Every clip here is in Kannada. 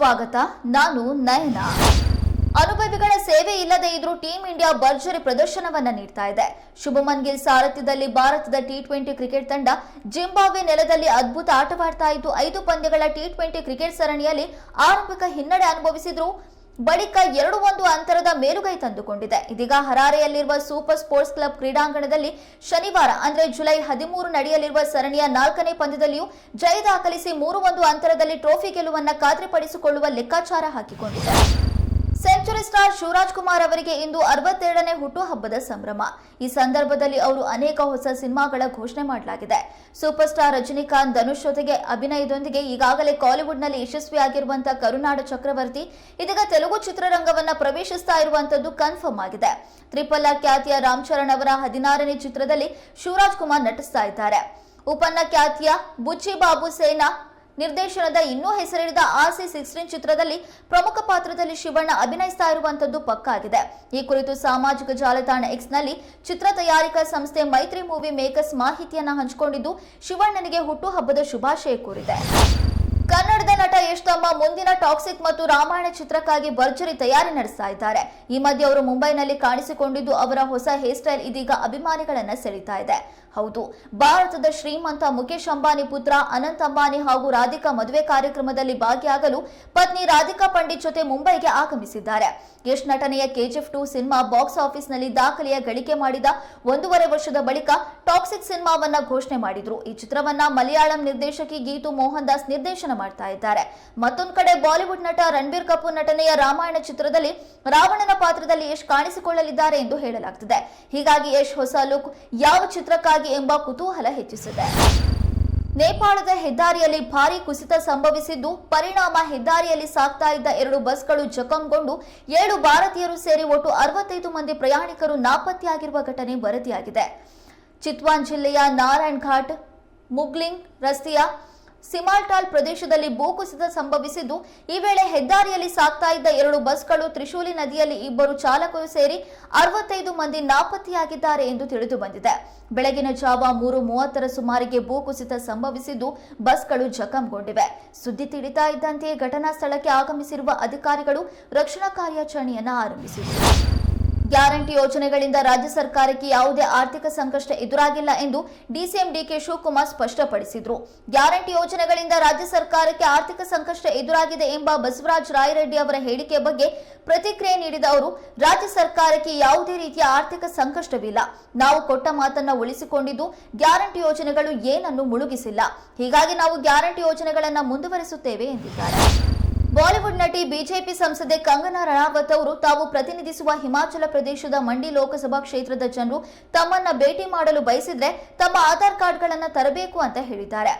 ಸ್ವಾಗತ, ನಾನು ನಯನ. ಅನುಭವಿಗಳ ಸೇವೆ ಇಲ್ಲದೆ ಇದ್ರೂ ಟೀಂ ಇಂಡಿಯಾ ಭರ್ಜರಿ ಪ್ರದರ್ಶನವನ್ನ ನೀಡ್ತಾ ಇದೆ. ಶುಭಮನ್ ಗಿಲ್ ಸಾರಥ್ಯದಲ್ಲಿ ಭಾರತದ ಟಿ ಟ್ವೆಂಟಿ ಕ್ರಿಕೆಟ್ ತಂಡ ಜಿಂಬಾಬ್ವೆ ನೆಲದಲ್ಲಿ ಅದ್ಭುತ ಆಟವಾಡ್ತಾ ಇದ್ದು, ಐದು ಪಂದ್ಯಗಳ ಟಿ ಟ್ವೆಂಟಿ ಕ್ರಿಕೆಟ್ ಸರಣಿಯಲ್ಲಿ ಆರಂಭಿಕ ಹಿನ್ನಡೆ ಅನುಭವಿಸಿದ್ರು. ಬಳಿಕ ಎರಡು ಒಂದು ಅಂತರದ ಮೇಲುಗೈ ತಂದುಕೊಂಡಿದೆ. ಇದೀಗ ಹರಾರೆಯಲ್ಲಿರುವ ಸೂಪರ್ ಸ್ಪೋರ್ಟ್ಸ್ ಕ್ಲಬ್ ಕ್ರೀಡಾಂಗಣದಲ್ಲಿ ಶನಿವಾರ, ಅಂದ್ರೆ ಜುಲೈ ಹದಿಮೂರು ನಡೆಯಲಿರುವ ಸರಣಿಯ ನಾಲ್ಕನೇ ಪಂದ್ಯದಲ್ಲಿಯೂ ಜಯ ದಾಖಲಿಸಿ ಮೂರು ಒಂದು ಅಂತರದಲ್ಲಿ ಟ್ರೋಫಿ ಗೆಲುವನ್ನು ಖಾತ್ರಿಪಡಿಸಿಕೊಳ್ಳುವ ಲೆಕ್ಕಾಚಾರ ಹಾಕಿಕೊಂಡಿದೆ ಸೆಂಚುರಿ ಸ್ಟಾರ್ ಶಿವರಾಜ್ ಕುಮಾರ್ ಅವರಿಗೆ ಇಂದು ಅರವತ್ತೆರಡನೇ ಹುಟ್ಟುಹಬ್ಬದ ಸಂಭ್ರಮ. ಈ ಸಂದರ್ಭದಲ್ಲಿ ಅವರು ಅನೇಕ ಹೊಸ ಸಿನಿಮಾಗಳ ಘೋಷಣೆ ಮಾಡಲಾಗಿದೆ. ಸೂಪರ್ ಸ್ಟಾರ್ ರಜನಿಕಾಂತ್ ಧನುಷ್ ಜೊತೆಗೆ ಅಭಿನಯದೊಂದಿಗೆ ಈಗಾಗಲೇ ಕಾಲಿವುಡ್ನಲ್ಲಿ ಯಶಸ್ವಿಯಾಗಿರುವಂತಹ ಕರುನಾಡ ಚಕ್ರವರ್ತಿ, ಇದೀಗ ತೆಲುಗು ಚಿತ್ರರಂಗವನ್ನ ಪ್ರವೇಶಿಸ್ತಾ ಇರುವಂತದ್ದು ಕನ್ಫರ್ಮ್ ಆಗಿದೆ. ತ್ರಿಪಲ್ಲ ಖ್ಯಾತಿಯ ರಾಮ್ ಚರಣ್ ಅವರ ಹದಿನಾರನೇ ಚಿತ್ರದಲ್ಲಿ ಶಿವರಾಜ್ ಕುಮಾರ್ ನಟಿಸ್ತಾ ಇದ್ದಾರೆ. ಉಪನ್ನ ಖ್ಯಾತಿಯ ಬುಚ್ಚಿ ಬಾಬು ಸೇನಾ ನಿರ್ದೇಶನದ ಇನ್ನೂ ಹೆಸರಿಡಿದ ಆರ್ಸಿ ಸಿಕ್ಸ್ಟೀನ್ ಚಿತ್ರದಲ್ಲಿ ಪ್ರಮುಖ ಪಾತ್ರದಲ್ಲಿ ಶಿವಣ್ಣ ಅಭಿನಯಿಸ್ತಾ ಇರುವಂತದ್ದು ಪಕ್ಕಾಗಿದೆ. ಈ ಕುರಿತು ಸಾಮಾಜಿಕ ಜಾಲತಾಣ ಎಕ್ಸ್ನಲ್ಲಿ ಚಿತ್ರ ತಯಾರಿಕಾ ಸಂಸ್ಥೆ ಮೈತ್ರಿ ಮೂವಿ ಮೇಕರ್ಸ್ ಮಾಹಿತಿಯನ್ನ ಹಂಚಿಕೊಂಡಿದ್ದು ಶಿವಣ್ಣನಿಗೆ ಹುಟ್ಟುಹಬ್ಬದ ಶುಭಾಶಯ ಕೋರಿದೆ. ಕನ್ನಡದ ನಟ ಯಶ್ ತಮ್ಮ ಮುಂದಿನ ಟಾಕ್ಸಿಕ್ ಮತ್ತು ರಾಮಾಯಣ ಚಿತ್ರಕ್ಕಾಗಿ ಭರ್ಜರಿ ತಯಾರಿ ನಡೆಸ್ತಾ ಇದ್ದಾರೆ. ಈ ಮಧ್ಯೆ ಅವರು ಮುಂಬೈನಲ್ಲಿ ಕಾಣಿಸಿಕೊಂಡಿದ್ದು ಅವರ ಹೊಸ ಹೇರ್ ಸ್ಟೈಲ್ ಇದೀಗ ಅಭಿಮಾನಿಗಳನ್ನ ಸೆಳೀತಾ ಇದೆ. ಹೌದು, ಭಾರತದ ಶ್ರೀಮಂತ ಮುಖೇಶ್ ಅಂಬಾನಿ ಪುತ್ರ ಅನಂತ್ ಅಂಬಾನಿ ಹಾಗೂ ರಾಧಿಕಾ ಮದುವೆ ಕಾರ್ಯಕ್ರಮದಲ್ಲಿ ಭಾಗಿಯಾಗಲು ಪತ್ನಿ ರಾಧಿಕಾ ಪಂಡಿತ್ ಜೊತೆ ಮುಂಬೈಗೆ ಆಗಮಿಸಿದ್ದಾರೆ. ಯಶ್ ನಟನೆಯ ಕೆಜಿಎಫ್ ಟು ಸಿನಿಮಾ ಬಾಕ್ಸ್ ಆಫೀಸ್ನಲ್ಲಿ ದಾಖಲೆಯ ಗಳಿಕೆ ಮಾಡಿದ ಒಂದೂವರೆ ವರ್ಷದ ಬಳಿಕ ಟಾಕ್ಸಿಕ್ ಸಿನಿಮಾವನ್ನ ಘೋಷಣೆ ಮಾಡಿದ್ರು. ಈ ಚಿತ್ರವನ್ನ ಮಲಯಾಳಂ ನಿರ್ದೇಶಕಿ ಗೀತು ಮೋಹನ್ ದಾಸ್ ನಿರ್ದೇಶನ ಮಾಡ್ತಾ ಇದ್ದಾರೆ. ಮತ್ತೊಂದು ಕಡೆ ಬಾಲಿವುಡ್ ನಟ ರಣಬೀರ್ ಕಪೂರ್ ನಟನೆಯ ರಾಮಾಯಣ ಚಿತ್ರದಲ್ಲಿ ರಾವಣನ ಪಾತ್ರದಲ್ಲಿ ಯಶ್ ಕಾಣಿಸಿಕೊಳ್ಳಲಿದ್ದಾರೆ ಎಂದು ಹೇಳಲಾಗುತ್ತಿದೆ ಹೀಗಾಗಿ ಯಶ್ ಹೊಸ ಲುಕ್ ಯಾವ ಚಿತ್ರಕ್ಕಾಗಿ ಎಂಬ ಕುತೂಹಲ ಹೆಚ್ಚಿಸಿದೆ. ನೇಪಾಳದ ಹೆದ್ದಾರಿಯಲ್ಲಿ ಭಾರೀ ಕುಸಿತ ಸಂಭವಿಸಿದ್ದು, ಪರಿಣಾಮ ಹೆದ್ದಾರಿಯಲ್ಲಿ ಸಾಗ್ತಾ ಇದ್ದ ಎರಡು ಬಸ್ಗಳು ಜಖಂಗೊಂಡು ಏಳು ಭಾರತೀಯರು ಸೇರಿ ಒಟ್ಟು ಅರವತ್ತೈದು ಮಂದಿ ಪ್ರಯಾಣಿಕರು ನಾಪತ್ತೆಯಾಗಿರುವ ಘಟನೆ ವರದಿಯಾಗಿದೆ. ಚಿತ್ವಾನ್ ಜಿಲ್ಲೆಯ ನಾರಾಯಣ್ ಘಾಟ್ ಮುಗ್ಲಿಂಗ್ ರಸ್ತೆಯ ಸಿಮಾಲ್ಟಾಲ್ ಪ್ರದೇಶದಲ್ಲಿ ಭೂಕುಸಿತ ಸಂಭವಿಸಿದ್ದು, ಈ ವೇಳೆ ಹೆದ್ದಾರಿಯಲ್ಲಿ ಸಾಗ್ತಾ ಇದ್ದ ಎರಡು ಬಸ್ಗಳು ತ್ರಿಶೂಲಿ ನದಿಯಲ್ಲಿ ಇಬ್ಬರು ಚಾಲಕರು ಸೇರಿ ಅರವತ್ತೈದು ಮಂದಿ ನಾಪತ್ತೆಯಾಗಿದ್ದಾರೆ ಎಂದು ತಿಳಿದು ಬಂದಿದೆ. ಬೆಳಗಿನ ಜಾವ ಮೂರು ಮೂವತ್ತರ ಸುಮಾರಿಗೆ ಭೂಕುಸಿತ ಸಂಭವಿಸಿದ್ದು, ಬಸ್ಗಳು ಜಖಂಗೊಂಡಿವೆ. ಸುದ್ದಿ ತಿಳಿತಾ ಇದ್ದಂತೆಯೇ ಘಟನಾ ಸ್ಥಳಕ್ಕೆ ಆಗಮಿಸಿರುವ ಅಧಿಕಾರಿಗಳು ರಕ್ಷಣಾ ಕಾರ್ಯಾಚರಣೆಯನ್ನು ಆರಂಭಿಸಿದರು ಗ್ಯಾರಂಟಿ ಯೋಜನೆಗಳಿಂದ ರಾಜ್ಯ ಸರ್ಕಾರಕ್ಕೆ ಯಾವುದೇ ಆರ್ಥಿಕ ಸಂಕಷ್ಟ ಎದುರಾಗಿಲ್ಲ ಎಂದು ಡಿಸಿಎಂ ಡಿಕೆ ಶಿವಕುಮಾರ್ ಸ್ಪಷ್ಟಪಡಿಸಿದರು. ಗ್ಯಾರಂಟಿ ಯೋಜನೆಗಳಿಂದ ರಾಜ್ಯ ಸರ್ಕಾರಕ್ಕೆ ಆರ್ಥಿಕ ಸಂಕಷ್ಟ ಎದುರಾಗಿದೆ ಎಂಬ ಬಸವರಾಜ ರಾಯರೆಡ್ಡಿ ಅವರ ಹೇಳಿಕೆ ಬಗ್ಗೆ ಪ್ರತಿಕ್ರಿಯೆ ನೀಡಿದ ಅವರು, ರಾಜ್ಯ ಸರ್ಕಾರಕ್ಕೆ ಯಾವುದೇ ರೀತಿಯ ಆರ್ಥಿಕ ಸಂಕಷ್ಟವಿಲ್ಲ. ನಾವು ಕೊಟ್ಟ ಮಾತನ್ನ ಉಳಿಸಿಕೊಂಡಿದ್ದು, ಗ್ಯಾರಂಟಿ ಯೋಜನೆಗಳು ಏನನ್ನು ಮುಳುಗಿಸಿಲ್ಲ. ಹೀಗಾಗಿ ನಾವು ಗ್ಯಾರಂಟಿ ಯೋಜನೆಗಳನ್ನು ಮುಂದುವರಿಸುತ್ತೇವೆ ಎಂದಿದ್ದಾರೆ. ಬಾಲಿವುಡ್ ನಟಿ ಬಿಜೆಪಿ ಸಂಸದೆ ಕಂಗನಾ ರಣಾವತ್ ಅವರು ತಾವು ಪ್ರತಿನಿಧಿಸುವ ಹಿಮಾಚಲ ಪ್ರದೇಶದ ಮಂಡಿ ಲೋಕಸಭಾ ಕ್ಷೇತ್ರದ ಜನರು ತಮ್ಮನ್ನ ಭೇಟಿ ಮಾಡಲು ಬಯಸಿದ್ರೆ ತಮ್ಮ ಆಧಾರ್ ಕಾರ್ಡ್ಗಳನ್ನು ತರಬೇಕು ಅಂತ ಹೇಳಿದ್ದಾರೆ.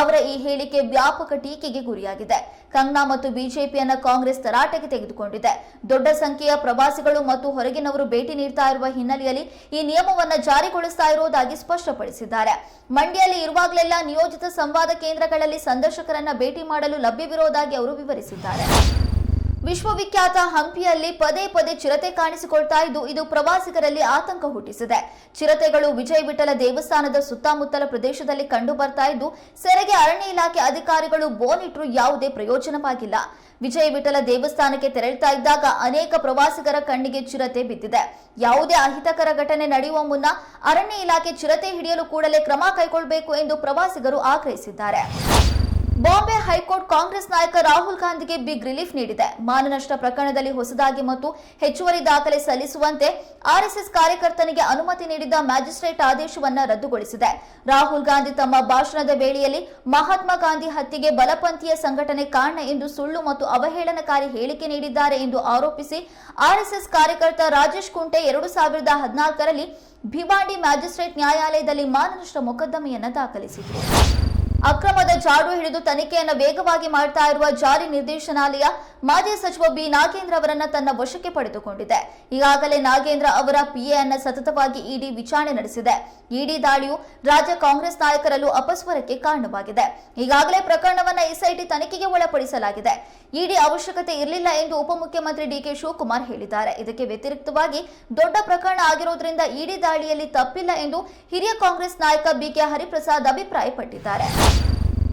ಅವರ ಈ ಹೇಳಿಕೆ ವ್ಯಾಪಕ ಟೀಕೆಗೆ ಗುರಿಯಾಗಿದೆ. ಕಂಗ್ನಾ ಮತ್ತು ಬಿಜೆಪಿಯನ್ನ ಕಾಂಗ್ರೆಸ್ ತರಾಟೆಗೆ ತೆಗೆದುಕೊಂಡಿದೆ. ದೊಡ್ಡ ಸಂಖ್ಯೆಯ ಪ್ರವಾಸಿಗಳು ಮತ್ತು ಹೊರಗಿನವರು ಭೇಟಿ ನೀಡ್ತಾ ಇರುವ ಹಿನ್ನೆಲೆಯಲ್ಲಿ ಈ ನಿಯಮವನ್ನು ಜಾರಿಗೊಳಿಸ್ತಾ ಇರುವುದಾಗಿ ಸ್ಪಷ್ಟಪಡಿಸಿದ್ದಾರೆ. ಮಂಡ್ಯದಲ್ಲಿ ಇರುವಾಗಲೆಲ್ಲ ನಿಯೋಜಿತ ಸಂವಾದ ಕೇಂದ್ರಗಳಲ್ಲಿ ಸಂದರ್ಶಕರನ್ನ ಭೇಟಿ ಮಾಡಲು ಲಭ್ಯವಿರುವುದಾಗಿ ಅವರು ವಿವರಿಸಿದ್ದಾರೆ. ವಿಶ್ವವಿಖ್ಯಾತ ಹಂಪಿಯಲ್ಲಿ ಪದೇ ಪದೇ ಚಿರತೆ ಕಾಣಿಸಿಕೊಳ್ತಾ ಇದ್ದು, ಇದು ಪ್ರವಾಸಿಗರಲ್ಲಿ ಆತಂಕ ಹುಟ್ಟಿಸಿದೆ. ಚಿರತೆಗಳು ವಿಜಯ ವಿಠಲ ದೇವಸ್ಥಾನದ ಸುತ್ತಮುತ್ತಲ ಪ್ರದೇಶದಲ್ಲಿ ಕಂಡು ಬರ್ತಾ ಇದ್ದು, ಸೆರೆಗೆ ಅರಣ್ಯ ಇಲಾಖೆ ಅಧಿಕಾರಿಗಳು ಬೋನಿಟ್ರು ಯಾವುದೇ ಪ್ರಯೋಜನವಾಗಿಲ್ಲ. ವಿಜಯ ವಿಠಲ ದೇವಸ್ಥಾನಕ್ಕೆ ತೆರಳುತ್ತಾ ಇದ್ದಾಗ ಅನೇಕ ಪ್ರವಾಸಿಗರ ಕಣ್ಣಿಗೆ ಚಿರತೆ ಬಿದ್ದಿದೆ. ಯಾವುದೇ ಅಹಿತಕರ ಘಟನೆ ನಡೆಯುವ ಮುನ್ನ ಅರಣ್ಯ ಇಲಾಖೆ ಚಿರತೆ ಹಿಡಿಯಲು ಕೂಡಲೇ ಕ್ರಮ ಕೈಗೊಳ್ಳಬೇಕು ಎಂದು ಪ್ರವಾಸಿಗರು ಆಗ್ರಹಿಸಿದ್ದಾರೆ. ಬಾಂಬೆ ಹೈಕೋರ್ಟ್ ಕಾಂಗ್ರೆಸ್ ನಾಯಕ ರಾಹುಲ್ ಗಾಂಧಿಗೆ ಬಿಗ್ ರಿಲೀಫ್ ನೀಡಿದೆ. ಮಾನನಷ್ಟ ಪ್ರಕರಣದಲ್ಲಿ ಹೊಸದಾಗಿ ಮತ್ತು ಹೆಚ್ಚುವರಿ ದಾಖಲೆ ಸಲ್ಲಿಸುವಂತೆ ಆರ್ಎಸ್ಎಸ್ ಕಾರ್ಯಕರ್ತನಿಗೆ ಅನುಮತಿ ನೀಡಿದ್ದ ಮ್ಯಾಜಿಸ್ಟ್ರೇಟ್ ಆದೇಶವನ್ನು ರದ್ದುಗೊಳಿಸಿದೆ. ರಾಹುಲ್ ಗಾಂಧಿ ತಮ್ಮ ಭಾಷಣದ ವೇಳೆಯಲ್ಲಿ ಮಹಾತ್ಮ ಗಾಂಧಿ ಹತ್ಯೆಗೆ ಬಲಪಂಥೀಯ ಸಂಘಟನೆ ಕಾರಣ ಎಂದು ಸುಳ್ಳು ಮತ್ತು ಅವಹೇಳನಕಾರಿ ಹೇಳಿಕೆ ನೀಡಿದ್ದಾರೆ ಎಂದು ಆರೋಪಿಸಿ ಆರ್ಎಸ್ಎಸ್ ಕಾರ್ಯಕರ್ತ ರಾಜೇಶ್ ಕುಂಟೆ ಎರಡು ಸಾವಿರದ ಹದಿನಾಲ್ಕರಲ್ಲಿ ಭಿವಾಂಡಿ ಮ್ಯಾಜಿಸ್ಟ್ರೇಟ್ ನ್ಯಾಯಾಲಯದಲ್ಲಿ ಮಾನನಷ್ಟ ಮೊಕದ್ದಮೆಯನ್ನು ದಾಖಲಿಸಿದರು. ಅಕ್ರಮದ ಜಾಡು ಹಿಡಿದು ತನಿಖೆಯನ್ನು ವೇಗವಾಗಿ ಮಾಡ್ತಾ ಇರುವ ಜಾರಿ ನಿರ್ದೇಶನಾಲಯ, ಮಾಜಿ ಸಚಿವ ಬಿ. ನಾಗೇಂದ್ರ ಅವರನ್ನ ತನ್ನ ವಶಕ್ಕೆ ಪಡೆದುಕೊಂಡಿದೆ. ಈಗಾಗಲೇ ನಾಗೇಂದ್ರ ಅವರ ಪಿಎ ಅನ್ನ ಸತತವಾಗಿ ಇಡಿ ವಿಚಾರಣೆ ನಡೆಸಿದೆ. ಇಡಿ ದಾಳಿಯು ರಾಜ್ಯ ಕಾಂಗ್ರೆಸ್ ನಾಯಕರಲ್ಲೂ ಅಪಸ್ವರಕ್ಕೆ ಕಾರಣವಾಗಿದೆ. ಈಗಾಗಲೇ ಪ್ರಕರಣವನ್ನ ಎಸ್ಐಟಿ ತನಿಖೆಗೆ ಒಳಪಡಿಸಲಾಗಿದೆ. ಇಡಿ ಅವಶ್ಯಕತೆ ಇರಲಿಲ್ಲ ಎಂದು ಉಪಮುಖ್ಯಮಂತ್ರಿ ಡಿಕೆ ಶಿವಕುಮಾರ್ ಹೇಳಿದ್ದಾರೆ. ಇದಕ್ಕೆ ವ್ಯತಿರಿಕ್ತವಾಗಿ ದೊಡ್ಡ ಪ್ರಕರಣ ಆಗಿರೋದ್ರಿಂದ ಇಡಿ ದಾಳಿಯಲ್ಲಿ ತಪ್ಪಿಲ್ಲ ಎಂದು ಹಿರಿಯ ಕಾಂಗ್ರೆಸ್ ನಾಯಕ ಬಿಕೆ ಹರಿಪ್ರಸಾದ್ ಅಭಿಪ್ರಾಯಪಟ್ಟಿದ್ದಾರೆ.